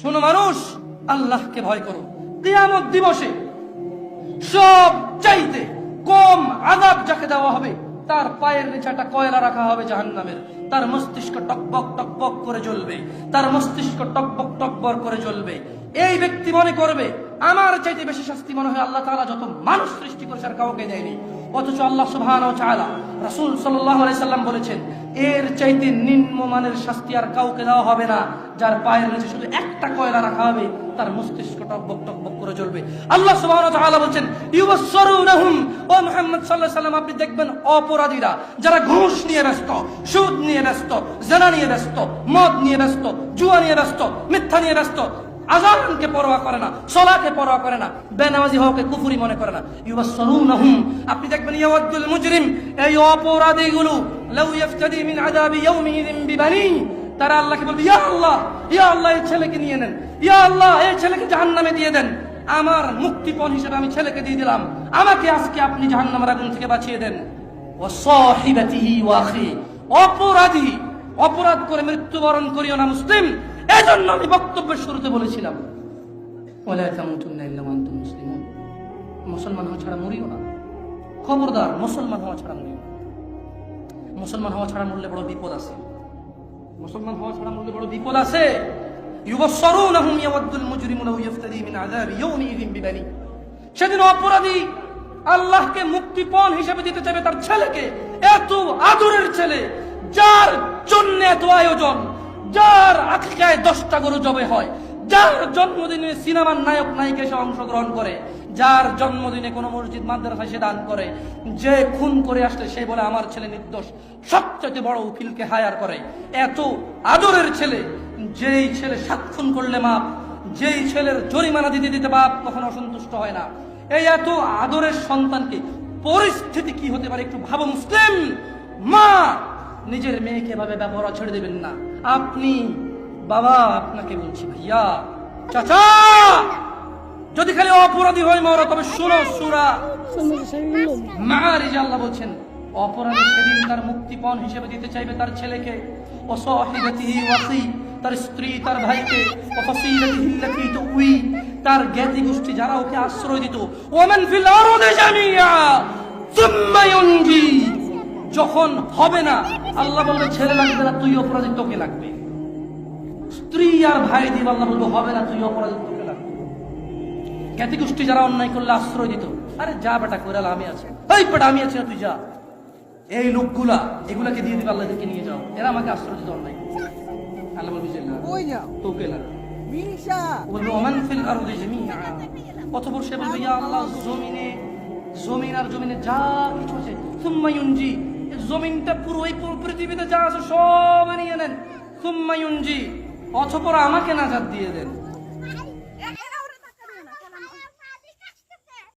শোনো মানুষ, আল্লাহকে ভয় করো। কিয়ামত দিবসে সব চাইতে কম আজাব যাকে দেওয়া হবে, তার পায়ের নিচে একটা কয়লা রাখা হবে জাহান্নামের। তার মস্তিষ্ক টকবক টকবক করে জ্বলবে। তার মস্তিষ্ক টকবক টকবক করে জ্বলবে। এই ব্যক্তি মনে করবে, আমার চাইতে বেশি শাস্তি মনে হয় আল্লাহ তাআলা, যত মানুষ সৃষ্টি করেছে আর কাউকে দেয়নি। অথচ আল্লাহ সুবহানাহু ওয়া তাআলা রাসূল আলাইহি সাল্লাম বলেছেন, এর চাইতে নিম্নমানের শাস্তি আর কাউকে দেওয়া হবে না, যার পায়ের নিচে শুধু একটা কয়লা রাখা হবে, তার মস্তিষ্ক টকবক টকবক করে জ্বলবে আল্লাহ ও সাল্লাম, আপনি দেখবেন অপরাধীরা, যারা ঘুষ নিয়ে ব্যস্ত, সুদ নিয়ে ব্যস্ত, জেনা নিয়ে ব্যস্ত, মদ নিয়ে ব্যস্ত, জুয়া নিয়ে ব্যস্ত, মিথ্যা নিয়ে ব্যস্ত আজানকে পরোয়া করে না, সলাকে পরোয়া করে না, বেনামাজি হওয়াকে কুফুরি মনে করে না। আপনি দেখবেন ইয়াওয়াদুল মুজরিম, এই অপরাধীগুলো লাউ মিন আযাবি ইয়াউমিহিম বিবানি, তারা আল্লাহকে বলবে, ইয়া আল্লাহ ইয়া আল্লাহ, এই ছেলেকে নিয়ে নেন। ইয়া আল্লাহ, এই ছেলেকে জাহান্নামে দিয়ে দেন। আমার মুক্তিপণ হিসেবে আমি ছেলেকে দিয়ে দিলাম। আমাকে আজকে আপনি জাহান্নামের আগুন থেকে বাঁচিয়ে দেন। ও সাহিবাতিহি ওয়া আখি অপরাধী, অপরাধ করে মৃত্যুবরণ করিও না মুসলিম। এজন্য আমি বক্তব্যের শুরুতে বলেছিলাম মুসলিমুন। হওয়া ছাড়া মরিও না। খবরদার মুসলমান হওয়া ছাড়া মরিও মুসলমান হওয়া ছাড়া মরলে বড় বিপদ আছে। মুসলমান হওয়া ছাড়া মরলে বড় বিপদ আছে। ইফতাদি মিন আযাবি ইয়াউমিহিম বিবানি। সেদিন অপরাধী আল্লাহকে মুক্তিপণ হিসেবে দিতে চাইবে তার ছেলেকে। এত আদরের ছেলে, যার জন্য এত আয়োজন। যার আকিকায় দশটা গরু জবে হয়, যার জন্মদিনে সিনেমার নায়ক নায়িকা সে অংশগ্রহণ করে, যার জন্মদিনে কোনো মসজিদ, মাদ্রাসায় সে দান করে, যে খুন করে আসলে সে বলে আমার ছেলে নির্দোষ সবচেয়ে বড় উকিলকে হায়ার করে। এত আদরের ছেলে, যেই ছেলে সাত খুন করলে মাপ, যেই ছেলের জরিমানা দিতে দিতে বাপ কখনো অসন্তুষ্ট হয় না। এই এত আদরের সন্তানকে পরিস্থিতি কি হতে পারে একটু ভাবো, মুসলিম মা নিজের মেয়েকে এভাবে ব্যবহার ছেড়ে দেবেন না। আপনি, বাবা আপনাকে বলছি ভাইয়া, চাচা! যদি খালি অপরাধী হয় মরা তবে শুনো, সুরা? মারিজ আল্লাহ বলছেন, অপরাধী সেদিন তার মুক্তিপণ হিসেবে দিতে চাইবে তার ছেলেকে। ও সাহিবাতিহি ওয়াসি, তার স্ত্রী, তার ভাইকে। ও ফাসিলাতিহি তুই তার জ্ঞাতি গোষ্ঠী যারা ওকে আশ্রয় দিত। ওমান ফিল আরদি জামিয়া, সুম্মা যখন হবে না আল্লাহ বলবে ছেলে লাগবে না তুই অপরাধী তোকে লাগবে। স্ত্রী আর ভাই দিব আল্লাহ বলবে হবে না তুই অপরাধী তোকে লাগবে। জ্ঞাতি গোষ্ঠী যারা অন্যায় করলে আশ্রয় দিত আরে যা বেটা কইরাল আমি আছি। ওই বেটা আমি আছি না তুই যা। এই লোকগুলা এগুলাকে দিয়ে দিবে আল্লাহকে নিয়ে যাও। এরা আমাকে আশ্রয় দিত অন্যায় আল্লাহ বলবে না তোকে সে বলবে আল্লাহ জমিনে জমিন আর জমিনে যা কিছু আছে এই জমিনটা পুরো এই পৃথিবীতে যা আছে সব নিয়ে নেন। সুম্মা ইউনজি অতঃপর আমাকে নাজাত দিয়ে দেন।